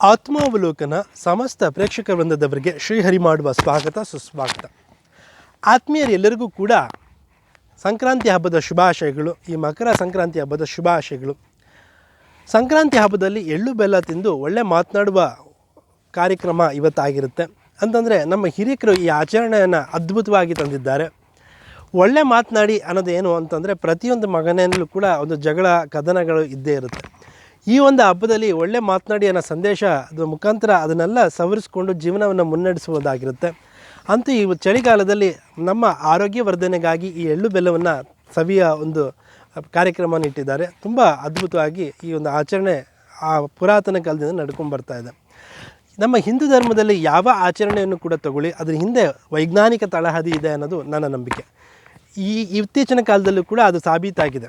ಆತ್ಮಾವಲೋಕನ ಸಮಸ್ತ ಪ್ರೇಕ್ಷಕ ವೃಂದದವರಿಗೆ ಶ್ರೀಹರಿ ಮಾಡುವ ಸ್ವಾಗತ, ಸುಸ್ವಾಗತ. ಆತ್ಮೀಯರೆಲ್ಲರಿಗೂ ಕೂಡ ಸಂಕ್ರಾಂತಿ ಹಬ್ಬದ ಶುಭಾಶಯಗಳು, ಈ ಮಕರ ಸಂಕ್ರಾಂತಿ ಹಬ್ಬದ ಶುಭಾಶಯಗಳು. ಸಂಕ್ರಾಂತಿ ಹಬ್ಬದಲ್ಲಿ ಎಳ್ಳು ಬೆಲ್ಲ ತಿಂದು ಒಳ್ಳೆ ಮಾತನಾಡುವ ಕಾರ್ಯಕ್ರಮ ಇವತ್ತಾಗಿರುತ್ತೆ. ಅಂತಂದರೆ ನಮ್ಮ ಹಿರಿಯಕರು ಈ ಆಚರಣೆಯನ್ನು ಅದ್ಭುತವಾಗಿ ತಂದಿದ್ದಾರೆ. ಒಳ್ಳೆ ಮಾತನಾಡಿ ಅನ್ನೋದೇನು ಅಂತಂದರೆ ಪ್ರತಿಯೊಂದು ಮಗನಲ್ಲೂ ಕೂಡ ಒಂದು ಜಗಳ, ಕದನಗಳು ಇದ್ದೇ ಇರುತ್ತೆ. ಈ ಒಂದು ಹಬ್ಬದಲ್ಲಿ ಒಳ್ಳೆ ಮಾತನಾಡಿ ಅನ್ನೋ ಸಂದೇಶ ಅದರ ಮುಖಾಂತರ ಅದನ್ನೆಲ್ಲ ಸವರಿಸ್ಕೊಂಡು ಜೀವನವನ್ನು ಮುನ್ನಡೆಸುವುದಾಗಿರುತ್ತೆ. ಅಂತೂ ಈ ಚಳಿಗಾಲದಲ್ಲಿ ನಮ್ಮ ಆರೋಗ್ಯ ವರ್ಧನೆಗಾಗಿ ಈ ಎಳ್ಳು ಬೆಲ್ಲವನ್ನು ಸವಿಯ ಒಂದು ಕಾರ್ಯಕ್ರಮವನ್ನು ಇಟ್ಟಿದ್ದಾರೆ. ತುಂಬ ಅದ್ಭುತವಾಗಿ ಈ ಒಂದು ಆಚರಣೆ ಆ ಪುರಾತನ ಕಾಲದಿಂದ ನಡ್ಕೊಂಡು ಬರ್ತಾ ಇದೆ. ನಮ್ಮ ಹಿಂದೂ ಧರ್ಮದಲ್ಲಿ ಯಾವ ಆಚರಣೆಯನ್ನು ಕೂಡ ತಗೊಳ್ಳಿ, ಅದರ ಹಿಂದೆ ವೈಜ್ಞಾನಿಕ ತಳಹದಿ ಇದೆ ಅನ್ನೋದು ನನ್ನ ನಂಬಿಕೆ. ಈ ಇತ್ತೀಚಿನ ಕಾಲದಲ್ಲೂ ಕೂಡ ಅದು ಸಾಬೀತಾಗಿದೆ.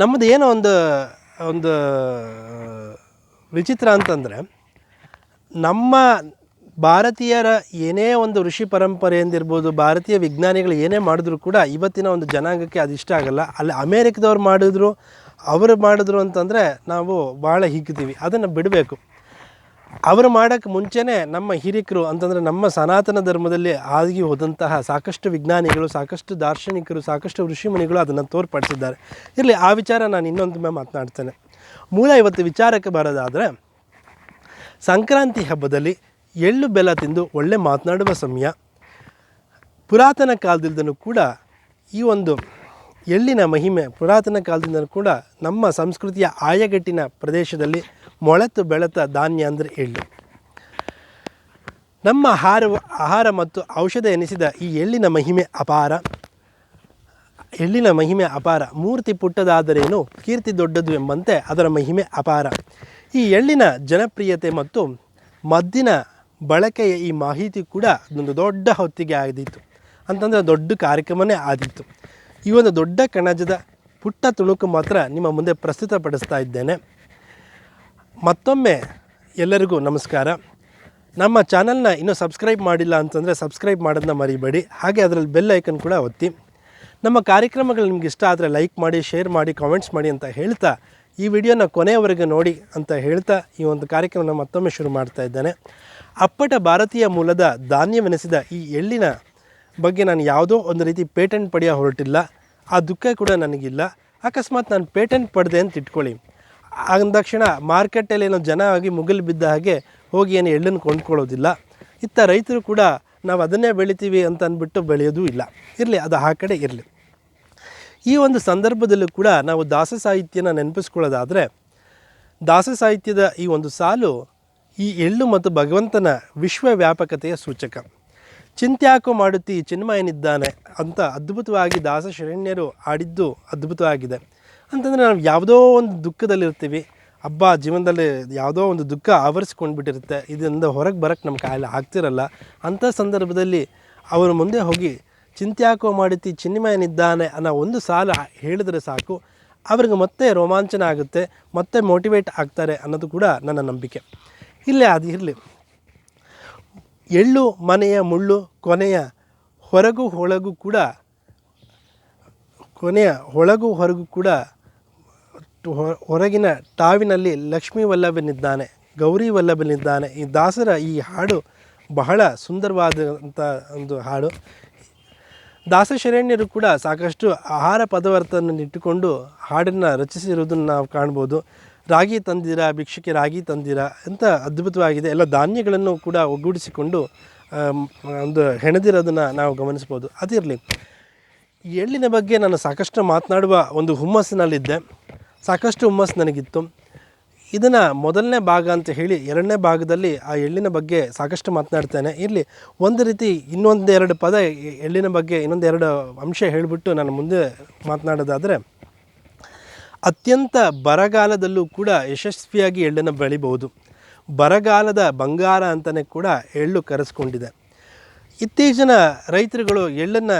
ನಮ್ಮದು ಏನೋ ಒಂದು ಒಂದು ವಿಚಿತ್ರ ಅಂತಂದರೆ ನಮ್ಮ ಭಾರತೀಯರ ಏನೇ ಒಂದು ಋಷಿ ಪರಂಪರೆಯಿಂದಿರ್ಬೋದು ಭಾರತೀಯ ವಿಜ್ಞಾನಿಗಳು ಏನೇ ಮಾಡಿದ್ರು ಕೂಡ ಇವತ್ತಿನ ಒಂದು ಜನಾಂಗಕ್ಕೆ ಅದು ಇಷ್ಟ ಆಗಲ್ಲ. ಅಲ್ಲಿ ಅಮೇರಿಕದವ್ರು ಮಾಡಿದ್ರು, ಅವರು ಮಾಡಿದ್ರು ಅಂತಂದರೆ ನಾವು ಭಾಳ ಹಿಗ್ತೀವಿ. ಅದನ್ನು ಬಿಡಬೇಕು. ಅವರು ಮಾಡೋಕ್ಕೆ ಮುಂಚೆನೇ ನಮ್ಮ ಹಿರಿಕರು, ಅಂತಂದರೆ ನಮ್ಮ ಸನಾತನ ಧರ್ಮದಲ್ಲಿ ಆಗಿ ಹೋದಂತಹ ಸಾಕಷ್ಟು ವಿಜ್ಞಾನಿಗಳು, ಸಾಕಷ್ಟು ದಾರ್ಶನಿಕರು, ಸಾಕಷ್ಟು ಋಷಿಮುನಿಗಳು ಅದನ್ನು ತೋರ್ಪಡಿಸಿದ್ದಾರೆ. ಇರಲಿ, ಆ ವಿಚಾರ ನಾನು ಇನ್ನೊಂದು ಮಾತನಾಡ್ತೇನೆ. ಮೂಲ ಇವತ್ತು ವಿಚಾರಕ್ಕೆ ಬರೋದಾದರೆ, ಸಂಕ್ರಾಂತಿ ಹಬ್ಬದಲ್ಲಿ ಎಳ್ಳು ಬೆಲ್ಲ ತಿಂದು ಒಳ್ಳೆ ಮಾತನಾಡುವ ಸಮಯ. ಪುರಾತನ ಕಾಲದಿಂದಲೂ ಕೂಡ ಈ ಒಂದು ಎಳ್ಳಿನ ಮಹಿಮೆ, ಪುರಾತನ ಕಾಲದಿಂದಲೂ ಕೂಡ ನಮ್ಮ ಸಂಸ್ಕೃತಿಯ ಆಯಗಟ್ಟಿನ ಪ್ರದೇಶದಲ್ಲಿ ಮೊಳೆತು ಬೆಳೆತ ಧಾನ್ಯ ಅಂದರೆ ಎಳ್ಳು. ನಮ್ಮ ಆಹಾರ ಆಹಾರ ಮತ್ತು ಔಷಧ ಎನಿಸಿದ ಈ ಎಳ್ಳಿನ ಮಹಿಮೆ ಅಪಾರ. ಎಳ್ಳಿನ ಮಹಿಮೆ ಅಪಾರ. ಮೂರ್ತಿ ಪುಟ್ಟದಾದರೇನು, ಕೀರ್ತಿ ದೊಡ್ಡದು ಎಂಬಂತೆ ಅದರ ಮಹಿಮೆ ಅಪಾರ. ಈ ಎಳ್ಳಿನ ಜನಪ್ರಿಯತೆ ಮತ್ತು ಮದ್ದಿನ ಬಳಕೆಯ ಈ ಮಾಹಿತಿ ಕೂಡ ಒಂದು ದೊಡ್ಡ ಹೊತ್ತಿಗೆ ಆಗಿತ್ತು ಅಂತಂದರೆ ದೊಡ್ಡ ಕಾರ್ಯಕ್ರಮನೇ ಆದಿತ್ತು ಈ ಒಂದು ದೊಡ್ಡ ಕಣಜದ ಪುಟ್ಟ ತುಣುಕು ಮಾತ್ರ ನಿಮ್ಮ ಮುಂದೆ ಪ್ರಸ್ತುತಪಡಿಸ್ತಾ ಇದ್ದೇನೆ. ಮತ್ತೊಮ್ಮೆ ಎಲ್ಲರಿಗೂ ನಮಸ್ಕಾರ. ನಮ್ಮ ಚಾನಲ್ನ ಇನ್ನೂ ಸಬ್ಸ್ಕ್ರೈಬ್ ಮಾಡಿಲ್ಲ ಅಂತಂದರೆ ಸಬ್ಸ್ಕ್ರೈಬ್ ಮಾಡೋದನ್ನ ಮರಿಬೇಡಿ. ಹಾಗೆ ಅದರಲ್ಲಿ ಬೆಲ್ ಐಕನ್ ಕೂಡ ಒತ್ತಿ. ನಮ್ಮ ಕಾರ್ಯಕ್ರಮಗಳು ನಿಮ್ಗೆ ಇಷ್ಟ ಆದರೆ ಲೈಕ್ ಮಾಡಿ, ಶೇರ್ ಮಾಡಿ, ಕಾಮೆಂಟ್ಸ್ ಮಾಡಿ ಅಂತ ಹೇಳ್ತಾ ಈ ವಿಡಿಯೋನ ಕೊನೆಯವರೆಗೆ ನೋಡಿ ಅಂತ ಹೇಳ್ತಾ ಈ ಒಂದು ಕಾರ್ಯಕ್ರಮನ ಮತ್ತೊಮ್ಮೆ ಶುರು ಮಾಡ್ತಾ ಇದ್ದೇನೆ. ಅಪ್ಪಟ ಭಾರತೀಯ ಮೂಲದ ಧಾನ್ಯವೆನಿಸಿದ ಈ ಎಳ್ಳಿನ ಬಗ್ಗೆ ನಾನು ಯಾವುದೋ ಒಂದು ರೀತಿ ಪೇಟೆಂಟ್ ಪಡೆಯೋ ಹೊರಟಿಲ್ಲ. ಆ ದುಃಖ ಕೂಡ ನನಗಿಲ್ಲ. ಅಕಸ್ಮಾತ್ ನಾನು ಪೇಟೆಂಟ್ ಪಡೆದೆ ಅಂತ ಇಟ್ಕೊಳ್ಳಿ. ಅಂದಾಕ್ಷಣ ಮಾರ್ಕೆಟಲ್ಲಿ ಏನೋ ಜನ ಆಗಿ ಮುಗಿಲು ಬಿದ್ದ ಹಾಗೆ ಹೋಗಿ ಏನು ಎಳ್ಳನ್ನು ಕೊಂಡ್ಕೊಳ್ಳೋದಿಲ್ಲ. ಇತ್ತ ರೈತರು ಕೂಡ ನಾವು ಅದನ್ನೇ ಬೆಳಿತೀವಿ ಅಂತ ಅಂದ್ಬಿಟ್ಟು ಬೆಳೆಯೋದೂ ಇಲ್ಲ. ಇರಲಿ, ಅದು ಆ ಕಡೆ ಇರಲಿ. ಈ ಒಂದು ಸಂದರ್ಭದಲ್ಲೂ ಕೂಡ ನಾವು ದಾಸ ಸಾಹಿತ್ಯನ ನೆನಪಿಸ್ಕೊಳ್ಳೋದಾದರೆ, ದಾಸ ಸಾಹಿತ್ಯದ ಈ ಒಂದು ಸಾಲು ಈ ಎಳ್ಳು ಮತ್ತು ಭಗವಂತನ ವಿಶ್ವವ್ಯಾಪಕತೆಯ ಸೂಚಕ. ಚಿಂತ್ಯಾಕೋ ಮಾಡುತ್ತಿ ಚಿನ್ಮಯನಿದ್ದಾನೆ ಅಂತ ಅದ್ಭುತವಾಗಿ ದಾಸ ಶರಣ್ಯರು ಆಡಿದ್ದು ಅದ್ಭುತವಾಗಿದೆ. ಅಂತಂದರೆ ನಾವು ಯಾವುದೋ ಒಂದು ದುಃಖದಲ್ಲಿರ್ತೀವಿ. ಹಬ್ಬ ಜೀವನದಲ್ಲಿ ಯಾವುದೋ ಒಂದು ದುಃಖ ಆವರಿಸ್ಕೊಂಡು ಬಿಟ್ಟಿರುತ್ತೆ ಇದರಿಂದ ಹೊರಗೆ ಬರೋಕ್ಕೆ ನಮ್ಮ ಕಾಯಿಲೆ ಆಗ್ತಿರಲ್ಲ. ಅಂಥ ಸಂದರ್ಭದಲ್ಲಿ ಅವರ ಮುಂದೆ ಹೋಗಿ ಚಿಂತ್ಯಾಕೋ ಮಾಡಿತಿ ಚಿನ್ನಿಮಯನಿದ್ದಾನೆ ಅನ್ನೋ ಒಂದು ಸಾಲ ಹೇಳಿದರೆ ಸಾಕು. ಅವ್ರಿಗೆ ಮತ್ತೆ ರೋಮಾಂಚನ ಆಗುತ್ತೆ, ಮತ್ತೆ ಮೋಟಿವೇಟ್ ಆಗ್ತಾರೆ ಅನ್ನೋದು ಕೂಡ ನನ್ನ ನಂಬಿಕೆ. ಇಲ್ಲೇ ಅದು ಇರಲಿ. ಎಳ್ಳು, ಮನೆಯ ಮುಳ್ಳು, ಕೊನೆಯ ಹೊರಗು ಹೊಳಗು ಕೂಡ, ಕೊನೆಯ ಹೊಳಗು ಹೊರಗು ಕೂಡ ಹೊರಗಿನ ಟಾವಿನಲ್ಲಿ ಲಕ್ಷ್ಮೀ ವಲ್ಲಭನಿದ್ದಾನೆ, ಗೌರಿ ವಲ್ಲಭನಿದ್ದಾನೆ. ಈ ದಾಸರ ಈ ಹಾಡು ಬಹಳ ಸುಂದರವಾದಂಥ ಒಂದು ಹಾಡು. ದಾಸಶರಣ್ಯರು ಕೂಡ ಸಾಕಷ್ಟು ಆಹಾರ ಪದಾರ್ಥವನ್ನು ಇಟ್ಟುಕೊಂಡು ಹಾಡನ್ನು ರಚಿಸಿರುವುದನ್ನು ನಾವು ಕಾಣ್ಬೋದು. ರಾಗಿ ತಂದಿರ ಭಿಕ್ಷಕ್ಕೆ ರಾಗಿ ತಂದಿರ ಅಂತ ಅದ್ಭುತವಾಗಿದೆ. ಎಲ್ಲ ಧಾನ್ಯಗಳನ್ನು ಕೂಡ ಒಗ್ಗೂಡಿಸಿಕೊಂಡು ಒಂದು ಹೆಣೆದಿರೋದನ್ನು ನಾವು ಗಮನಿಸ್ಬೋದು. ಅದಿರಲಿ ಎಳ್ಳಿನ ಬಗ್ಗೆ ನಾನು ಸಾಕಷ್ಟು ಮಾತನಾಡುವ ಒಂದು ಹುಮ್ಮಸ್ಸಿನಲ್ಲಿದ್ದೆ. ಸಾಕಷ್ಟು ಹುಮ್ಮಸ್ಸು ನನಗಿತ್ತು. ಇದನ್ನು ಮೊದಲನೇ ಭಾಗ ಅಂತ ಹೇಳಿ ಎರಡನೇ ಭಾಗದಲ್ಲಿ ಆ ಎಳ್ಳಿನ ಬಗ್ಗೆ ಸಾಕಷ್ಟು ಮಾತನಾಡ್ತೇನೆ. ಇರಲಿ, ಒಂದು ರೀತಿ ಇನ್ನೊಂದೆರಡು ಪದ ಎಳ್ಳಿನ ಬಗ್ಗೆ ಇನ್ನೊಂದೆರಡು ಅಂಶ ಹೇಳಿಬಿಟ್ಟು ನಾನು ಮುಂದೆ ಮಾತನಾಡೋದಾದರೆ, ಅತ್ಯಂತ ಬರಗಾಲದಲ್ಲೂ ಕೂಡ ಯಶಸ್ವಿಯಾಗಿ ಎಳ್ಳನ್ನು ಬೆಳಿಬಹುದು. ಬರಗಾಲದ ಬಂಗಾರ ಅಂತಲೇ ಕೂಡ ಎಳ್ಳು ಕರೆಸ್ಕೊಂಡಿದೆ. ಇತ್ತೀಚಿನ ರೈತರುಗಳು ಎಳ್ಳನ್ನು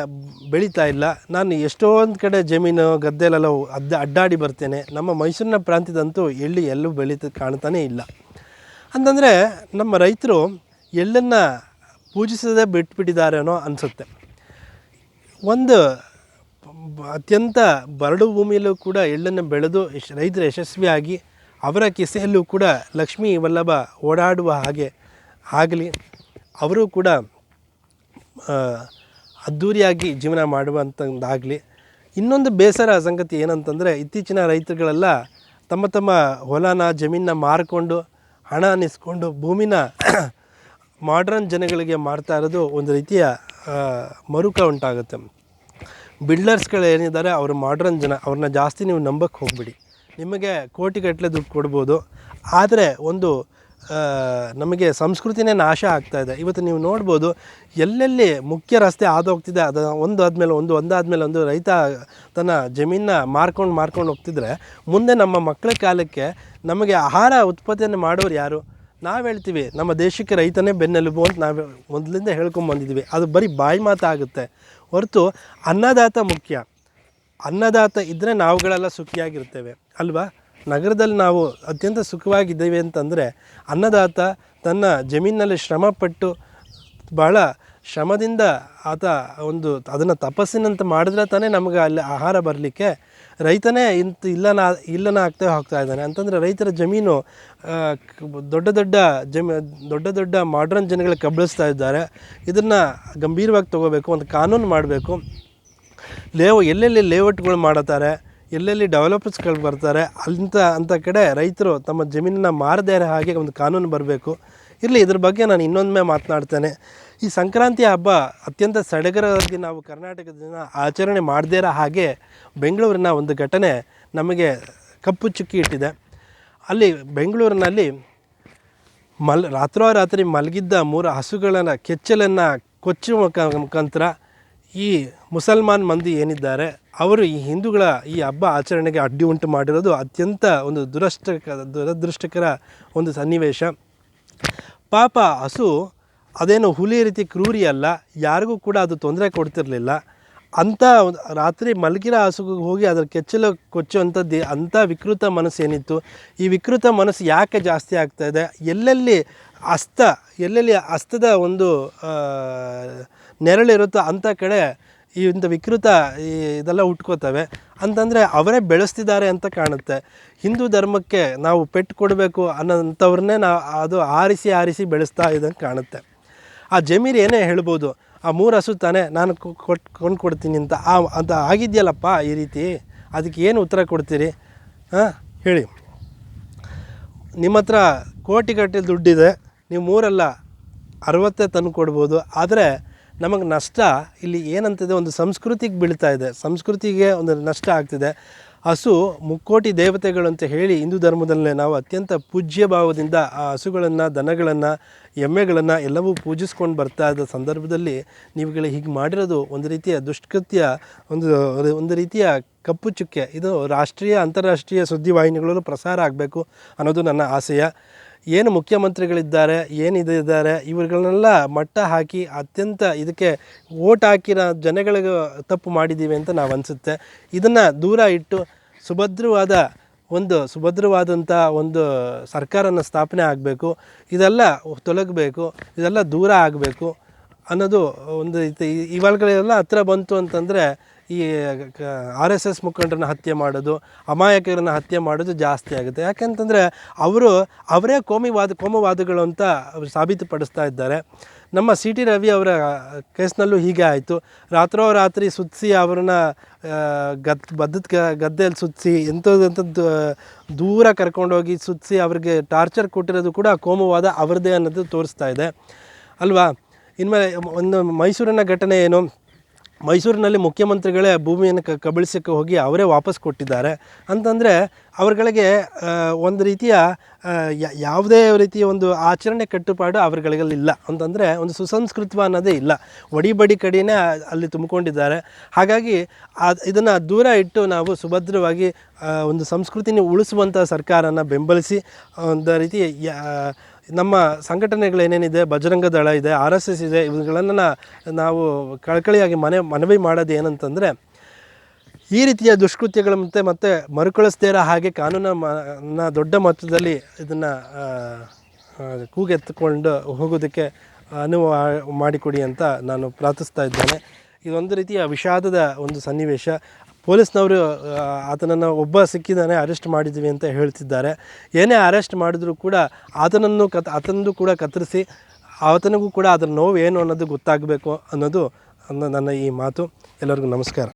ಬೆಳೀತಾ ಇಲ್ಲ. ನಾನು ಎಷ್ಟೊಂದು ಕಡೆ ಜಮೀನು, ಗದ್ದೆಲೆಲ್ಲ ಅಡ್ಡ ಅಡ್ಡಾಡಿ ಬರ್ತೇನೆ. ನಮ್ಮ ಮೈಸೂರಿನ ಪ್ರಾಂತ್ಯದಂತೂ ಎಳ್ಳು ಎಲ್ಲೂ ಬೆಳೀತ ಕಾಣ್ತಾನೆ ಇಲ್ಲ. ಅಂತಂದರೆ ನಮ್ಮ ರೈತರು ಎಳ್ಳನ್ನು ಪೂಜಿಸದೇ ಬಿಟ್ಬಿಟ್ಟಿದ್ದಾರೇನೋ ಅನಿಸುತ್ತೆ. ಒಂದು ಅತ್ಯಂತ ಬರಡು ಭೂಮಿಯಲ್ಲೂ ಕೂಡ ಎಳ್ಳನ್ನು ಬೆಳೆದು ರೈತರು ಯಶಸ್ವಿಯಾಗಿ ಅವರ ಕಿಸೆಯಲ್ಲೂ ಕೂಡ ಲಕ್ಷ್ಮೀ ವಲ್ಲಭ ಓಡಾಡುವ ಹಾಗೆ ಆಗಲಿ. ಅವರು ಕೂಡ ಅದ್ಧೂರಿಯಾಗಿ ಜೀವನ ಮಾಡುವಂಥದ್ದಾಗಲಿ ಇನ್ನೊಂದು ಬೇಸರ ಸಂಗತಿ ಏನಂತಂದರೆ, ಇತ್ತೀಚಿನ ರೈತರುಗಳೆಲ್ಲ ತಮ್ಮ ತಮ್ಮ ಹೊಲನ, ಜಮೀನನ್ನ ಮಾರಿಕೊಂಡು, ಹಣ ಅನ್ನಿಸ್ಕೊಂಡು, ಭೂಮಿನ ಮಾಡ್ರನ್ ಜನಗಳಿಗೆ ಮಾರ್ತಾ ಇರೋದು ಒಂದು ರೀತಿಯ ಮರುಕ ಉಂಟಾಗುತ್ತೆ. ಬಿಲ್ಡರ್ಸ್ಗಳು ಏನಿದ್ದಾರೆ, ಅವರು ಮಾಡ್ರನ್ ಜನ, ಅವ್ರನ್ನ ಜಾಸ್ತಿ ನೀವು ನಂಬಕ್ಕೆ ಹೋಗ್ಬಿಡಿ. ನಿಮಗೆ ಕೋಟಿಗಟ್ಟಲೆ ದುಡ್ಡು ಕೊಡ್ಬೋದು. ಆದರೆ ಒಂದು ನಮಗೆ ಸಂಸ್ಕೃತಿನೇ ನಾಶ ಆಗ್ತಾ ಇದೆ. ಇವತ್ತು ನೀವು ನೋಡ್ಬೋದು ಎಲ್ಲೆಲ್ಲಿ ಮುಖ್ಯ ರಸ್ತೆ ಹಾದೋಗ್ತಿದೆ, ಅದು ಒಂದು ಆದಮೇಲೆ ಒಂದು, ಒಂದಾದಮೇಲೆ ಒಂದು ರೈತ ತನ್ನ ಜಮೀನನ್ನ ಮಾರ್ಕೊಂಡು ಮಾರ್ಕೊಂಡು ಹೋಗ್ತಿದ್ರೆ ಮುಂದೆ ನಮ್ಮ ಮಕ್ಕಳ ಕಾಲಕ್ಕೆ ನಮಗೆ ಆಹಾರ ಉತ್ಪತ್ತಿಯನ್ನು ಮಾಡೋರು ಯಾರು? ನಾವು ಹೇಳ್ತೀವಿ, ನಮ್ಮ ದೇಶಕ್ಕೆ ರೈತನೇ ಬೆನ್ನೆಲುಬು ಅಂತ ನಾವು ಮೊದಲಿಂದ ಹೇಳ್ಕೊಂಬಂದಿದ್ದೀವಿ ಅದು ಬರೀ ಬಾಯಿ ಮಾತಾಗುತ್ತೆ. ಹೊರತು ಅನ್ನದಾತ ಮುಖ್ಯ. ಅನ್ನದಾತ ಇದ್ದರೆ ನಾವುಗಳೆಲ್ಲ ಸುಖಿಯಾಗಿರ್ತೇವೆ. ಅಲ್ವಾ? ನಗರದಲ್ಲಿ ನಾವು ಅತ್ಯಂತ ಸುಖವಾಗಿದ್ದೇವೆ ಅಂತಂದರೆ ಅನ್ನದಾತ ತನ್ನ ಜಮೀನಿನಲ್ಲಿ ಶ್ರಮಪಟ್ಟು ಬಹಳ ಶ್ರಮದಿಂದ ಆತ ಒಂದು ಅದನ್ನು ತಪಸ್ಸಿನಂತ ಮಾಡಿದ್ರೆ ತಾನೇ ನಮಗೆ ಅಲ್ಲಿ ಆಹಾರ ಬರಲಿಕ್ಕೆ ರೈತನೇ ಇಂತ ಇಲ್ಲನ ಇಲ್ಲನ ಆಗ್ತಾ ಹೋಗ್ತಾ ಇದ್ದಾನೆ. ಅಂತಂದರೆ ರೈತರ ಜಮೀನು ದೊಡ್ಡ ದೊಡ್ಡ ಜಮೀ, ದೊಡ್ಡ ದೊಡ್ಡ ಮಾಡ್ರನ್ ಜನಗಳು ಕಬಳಿಸ್ತಾ ಇದ್ದಾರೆ. ಇದನ್ನು ಗಂಭೀರವಾಗಿ ತಗೋಬೇಕು, ಒಂದು ಕಾನೂನು ಮಾಡಬೇಕು. ಲೇವ್ ಎಲ್ಲೆಲ್ಲಿ ಲೇಔಟ್ಗಳು ಮಾಡುತ್ತಾರೆ? ಎಲ್ಲೆಲ್ಲಿ ಡೆವಲಪರ್ಸ್ಗಳು ಬರ್ತಾರೆ ಅಂಥ ಅಂಥ ಕಡೆ ರೈತರು ತಮ್ಮ ಜಮೀನನ್ನು ಮಾರದೇ ಇರೋ ಹಾಗೆ ಒಂದು ಕಾನೂನು ಬರಬೇಕು. ಇರಲಿ, ಇದ್ರ ಬಗ್ಗೆ ನಾನು ಇನ್ನೊಂದೊಮ್ಮೆ ಮಾತನಾಡ್ತೇನೆ. ಈ ಸಂಕ್ರಾಂತಿ ಹಬ್ಬ ಅತ್ಯಂತ ಸಡಗರವಾಗಿ ನಾವು ಕರ್ನಾಟಕದ ಜನ ಆಚರಣೆ ಮಾಡದೇ ಇರೋ ಹಾಗೆ ಬೆಂಗಳೂರಿನ ಒಂದು ಘಟನೆ ನಮಗೆ ಕಪ್ಪು ಚುಕ್ಕಿ ಇಟ್ಟಿದೆ. ಅಲ್ಲಿ ಬೆಂಗಳೂರಿನಲ್ಲಿ ಮಲ್, ರಾತ್ರೋರಾತ್ರಿ ಮಲಗಿದ್ದ ಮೂರು ಹಸುಗಳನ್ನು, ಕೆಚ್ಚಲನ್ನು ಕೊಚ್ಚುವ ಮುಖ ಮುಖಾಂತರ ಈ ಮುಸಲ್ಮಾನ್ ಮಂದಿ ಏನಿದ್ದಾರೆ, ಅವರು ಈ ಹಿಂದೂಗಳ ಈ ಹಬ್ಬ ಆಚರಣೆಗೆ ಅಡ್ಡಿ ಉಂಟು ಮಾಡಿರೋದು ಅತ್ಯಂತ ಒಂದು ದುರಷ್ಟ ದುರದೃಷ್ಟಕರ ಒಂದು ಸನ್ನಿವೇಶ. ಪಾಪ ಹಸು ಅದೇನು ಹುಲಿ ರೀತಿ ಕ್ರೂರಿ ಅಲ್ಲ, ಯಾರಿಗೂ ಕೂಡ ಅದು ತೊಂದರೆ ಕೊಡ್ತಿರಲಿಲ್ಲ. ಅಂಥ ರಾತ್ರಿ ಮಲಗಿರೋ ಹಸುಗೆ ಹೋಗಿ ಅದರ ಕೆಚ್ಚಲು ಕೊಚ್ಚುವಂಥದ್ದು ಅಂಥ ವಿಕೃತ ಮನಸ್ಸು ಏನಿತ್ತು. ಈ ವಿಕೃತ ಮನಸ್ಸು ಯಾಕೆ ಜಾಸ್ತಿ ಆಗ್ತಾ ಇದೆ? ಎಲ್ಲೆಲ್ಲಿ ಅಸ್ತ ಎಲ್ಲೆಲ್ಲಿ ಅಸ್ತದ ಒಂದು ನೆರಳಿರುತ್ತೋ ಅಂಥ ಕಡೆ ಈ ಇಂಥ ವಿಕೃತ ಈ ಇದೆಲ್ಲ ಹುಟ್ಕೋತವೆ ಅಂತಂದರೆ ಅವರೇ ಬೆಳೆಸ್ತಿದ್ದಾರೆ ಅಂತ ಕಾಣುತ್ತೆ. ಹಿಂದೂ ಧರ್ಮಕ್ಕೆ ನಾವು ಪೆಟ್ಟು ಕೊಡಬೇಕು ಅನ್ನೋಂಥವ್ರನ್ನೇ ನಾವು ಅದು ಆರಿಸಿ ಆರಿಸಿ ಬೆಳೆಸ್ತಾ ಇದ್ದಂಗೆ ಕಾಣುತ್ತೆ. ಆ ಜಮೀರ್ ಏನೇ ಹೇಳ್ಬೋದು, ಆ ಮೂರು ಹಸು ತಾನೇ ನಾನು ಕೊಟ್ಟು ಕೊಂಡು ಕೊಡ್ತೀನಿ ಅಂತ ಆ ಅಂತ ಆಗಿದೆಯಲ್ಲಪ್ಪ ಈ ರೀತಿ? ಅದಕ್ಕೆ ಏನು ಉತ್ತರ ಕೊಡ್ತೀರಿ? ಹಾಂ ಹೇಳಿ. ನಿಮ್ಮ ಹತ್ರ ಕೋಟಿಗಟ್ಟಲೆ ದುಡ್ಡಿದೆ, ನೀವು ಮೂರಲ್ಲ ಅರವತ್ತೇ ತಂದು ಕೊಡ್ಬೋದು. ಆದರೆ ನಮಗೆ ನಷ್ಟ ಇಲ್ಲಿ ಏನಂತಿದೆ, ಒಂದು ಸಂಸ್ಕೃತಿಗೆ ಬೀಳ್ತಾ ಇದೆ. ಸಂಸ್ಕೃತಿಗೆ ಒಂದು ನಷ್ಟ ಆಗ್ತಿದೆ. ಹಸು ಮುಕ್ಕೋಟಿ ದೇವತೆಗಳು ಅಂತ ಹೇಳಿ ಹಿಂದೂ ಧರ್ಮದಲ್ಲೇ ನಾವು ಅತ್ಯಂತ ಪೂಜ್ಯ ಭಾವದಿಂದ ಆ ಹಸುಗಳನ್ನು, ದನಗಳನ್ನು, ಎಮ್ಮೆಗಳನ್ನು ಎಲ್ಲವೂ ಪೂಜಿಸ್ಕೊಂಡು ಬರ್ತಾ ಇದ್ದ ಸಂದರ್ಭದಲ್ಲಿ ನೀವುಗಳು ಹೀಗೆ ಮಾಡಿರೋದು ಒಂದು ರೀತಿಯ ದುಷ್ಕೃತ್ಯ, ಒಂದು ಒಂದು ರೀತಿಯ ಕಪ್ಪು ಚುಕ್ಕೆ. ಇದು ರಾಷ್ಟ್ರೀಯ, ಅಂತಾರಾಷ್ಟ್ರೀಯ ಸುದ್ದಿವಾಹಿನಿಗಳಲ್ಲೂ ಪ್ರಸಾರ ಆಗಬೇಕು ಅನ್ನೋದು ನನ್ನ ಆಶಯ ಏನು ಮುಖ್ಯಮಂತ್ರಿಗಳಿದ್ದಾರೆ ಏನಿದ್ದಾರೆ ಇವರುಗಳನ್ನೆಲ್ಲ ಮಟ್ಟ ಹಾಕಿ ಅತ್ಯಂತ ಇದಕ್ಕೆ ಓಟ್ ಹಾಕಿರೋ ಜನಗಳಿಗೆ ತಪ್ಪು ಮಾಡಿದ್ದೀವಿ ಅಂತ ನಾವು ಅನಿಸುತ್ತೆ. ಇದನ್ನು ದೂರ ಇಟ್ಟು ಸುಭದ್ರವಾದ ಒಂದು ಸುಭದ್ರವಾದಂಥ ಒಂದು ಸರ್ಕಾರನ ಸ್ಥಾಪನೆ ಆಗಬೇಕು, ಇದೆಲ್ಲ ತೊಲಗಬೇಕು, ಇದೆಲ್ಲ ದೂರ ಆಗಬೇಕು ಅನ್ನೋದು ಒಂದು ಇವಾಗಲೆಲ್ಲ ಹತ್ರ ಬಂತು ಅಂತಂದರೆ ಈ ಆರ್ ಎಸ್ ಎಸ್ ಮುಖಂಡರನ್ನ ಹತ್ಯೆ ಮಾಡೋದು, ಅಮಾಯಕರನ್ನ ಹತ್ಯೆ ಮಾಡೋದು ಜಾಸ್ತಿ ಆಗುತ್ತೆ. ಯಾಕೆಂತಂದರೆ ಅವರು, ಅವರೇ ಕೋಮಿವಾದ, ಕೋಮವಾದಿಗಳು ಅಂತ ಅವರು ಸಾಬೀತುಪಡಿಸ್ತಾ ಇದ್ದಾರೆ. ನಮ್ಮ ಸಿ ಟಿ ರವಿ ಅವರ ಕೇಸ್ನಲ್ಲೂ ಹೀಗೆ ಆಯಿತು. ರಾತ್ರೋರಾತ್ರಿ ಸುತ್ತಿಸಿ ಅವ್ರನ್ನ ಗದ್ ಬದ್ದದ ಗದ್ದೆಯಲ್ಲಿ ಸುತ್ತಿಸಿ ಎಂಥದಂಥದ್ದು ದೂರ ಕರ್ಕೊಂಡೋಗಿ ಸುತ್ತಿಸಿ ಅವ್ರಿಗೆ ಟಾರ್ಚರ್ ಕೊಟ್ಟಿರೋದು ಕೂಡ ಕೋಮುವಾದ ಅವರದೇ ಅನ್ನೋದು ತೋರಿಸ್ತಾ ಇದೆ. ಅಲ್ವಾ? ಇನ್ಮೇಲೆ ಒಂದು ಮೈಸೂರಿನ ಘಟನೆ ಏನು? ಮೈಸೂರಿನಲ್ಲಿ ಮುಖ್ಯಮಂತ್ರಿಗಳೇ ಭೂಮಿಯನ್ನು ಕಬಳಿಸಕ್ಕೆ ಹೋಗಿ ಅವರೇ ವಾಪಸ್ ಕೊಟ್ಟಿದ್ದಾರೆ. ಅಂತಂದರೆ ಅವರುಗಳಿಗೆ ಒಂದು ರೀತಿಯ ಯಾವುದೇ ರೀತಿಯ ಒಂದು ಆಚರಣೆ ಕಟ್ಟುಪಾಡು ಅವರುಗಳಿಗೆಲ್ಲ ಅಂತಂದರೆ ಒಂದು ಸುಸಂಸ್ಕೃತ ಅನ್ನೋದೇ ಇಲ್ಲ. ಒಡಿ ಬಡಿ ಕಡಿನೇ ಅಲ್ಲಿ ತುಂಬಿಕೊಂಡಿದ್ದಾರೆ. ಹಾಗಾಗಿ ಇದನ್ನು ದೂರ ಇಟ್ಟು ನಾವು ಸುಭದ್ರವಾಗಿ ಒಂದು ಸಂಸ್ಕೃತಿನ ಉಳಿಸುವಂಥ ಸರ್ಕಾರನ ಬೆಂಬಲಿಸಿ ಒಂದು ರೀತಿ ನಮ್ಮ ಸಂಘಟನೆಗಳೇನೇನಿದೆ, ಬಜರಂಗ ದಳ ಇದೆ, ಆರ್ ಎಸ್ ಎಸ್ ಇದೆ, ಇವುಗಳನ್ನು ನಾವು ಕಳಕಳಿಯಾಗಿ ಮನೆ, ಮನವಿ ಮಾಡೋದು ಏನಂತಂದರೆ, ಈ ರೀತಿಯ ದುಷ್ಕೃತ್ಯಗಳ ಮತ್ತೆ ಮತ್ತೆ ಮರುಕಳಿಸದೇ ಇರೋ ಹಾಗೆ ಕಾನೂನ ಮ ದೊಡ್ಡ ಮೊತ್ತದಲ್ಲಿ ಇದನ್ನು ಕೂಗೆತ್ತಿಕೊಂಡು ಹೋಗೋದಕ್ಕೆ ಅನುವು ಮಾಡಿಕೊಡಿ ಅಂತ ನಾನು ಪ್ರಾರ್ಥಿಸ್ತಾ ಇದ್ದೇನೆ. ಇದೊಂದು ರೀತಿಯ ವಿಷಾದದ ಒಂದು ಸನ್ನಿವೇಶ. ಪೊಲೀಸ್ನವರು ಆತನನ್ನು ಒಬ್ಬ ಸಿಕ್ಕಿದ್ದಾನೆ, ಅರೆಸ್ಟ್ ಮಾಡಿದ್ವಿ ಅಂತ ಹೇಳ್ತಿದ್ದಾರೆ. ಏನೇ ಅರೆಸ್ಟ್ ಮಾಡಿದರೂ ಕೂಡ ಆತನನ್ನು ಕತ್, ಆತನದು ಕೂಡ ಕತ್ತರಿಸಿ, ಆತನಿಗೂ ಕೂಡ ಅದರ ನೋವು ಏನು ಅನ್ನೋದು ಗೊತ್ತಾಗಬೇಕು ಅನ್ನೋದು ಅನ್ನೋ ನನ್ನ ಈ ಮಾತು. ಎಲ್ಲರಿಗೂ ನಮಸ್ಕಾರ.